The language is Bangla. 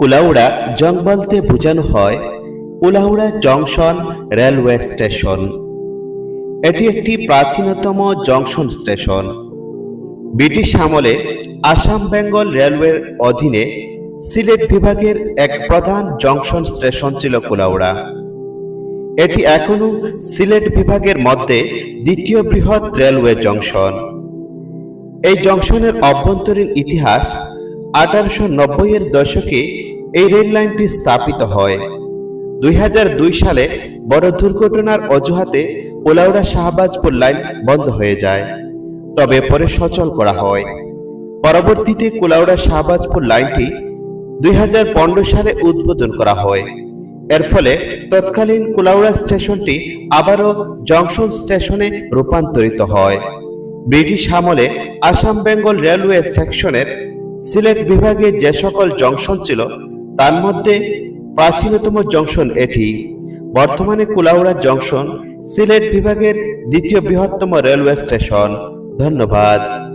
কুলাউড়া জং বলতে বোঝানো হয় কুলাউড়া জংশন রেলওয়ে স্টেশন। এটি একটি প্রাচীনতম জংশন স্টেশন। ব্রিটিশ আমলে আসাম বেঙ্গল রেলওয়ের অধীনে সিলেট বিভাগের এক প্রধান জংশন স্টেশন ছিল কুলাউড়া। এটি এখনও সিলেট বিভাগের মধ্যে দ্বিতীয় বৃহৎ রেলওয়ে জংশন। এই জংশনের অভ্যন্তরীণ ইতিহাস আঠারোশো নব্বই এর দশকে এই রেল লাইনটি স্থাপিত হয়। দুই হাজার দুই সালে বড় দুর্ঘটনার অজুহাতে কোলাউড়া শাহবাজপুর লাইন বন্ধ হয়ে যায়। তবে পরে সচল করা হয়। পরবর্তীতে কোলাউড়া শাহবাজপুর লাইনটি দুই হাজার পনেরো সালে উদ্বোধন করা হয়। এর ফলে তৎকালীন কুলাউড়া স্টেশনটি আবারও জংশন স্টেশনে রূপান্তরিত হয়। ব্রিটিশ আমলে আসাম বেঙ্গল রেলওয়ে সেকশনের সিলেট বিভাগে যে সকল জংশন ছিল, তার মধ্যে প্রাচীনতম জংশন এটি। বর্তমানে কুলাউড়া জংশন সিলেট বিভাগের দ্বিতীয় বৃহত্তম রেলওয়ে স্টেশন। ধন্যবাদ।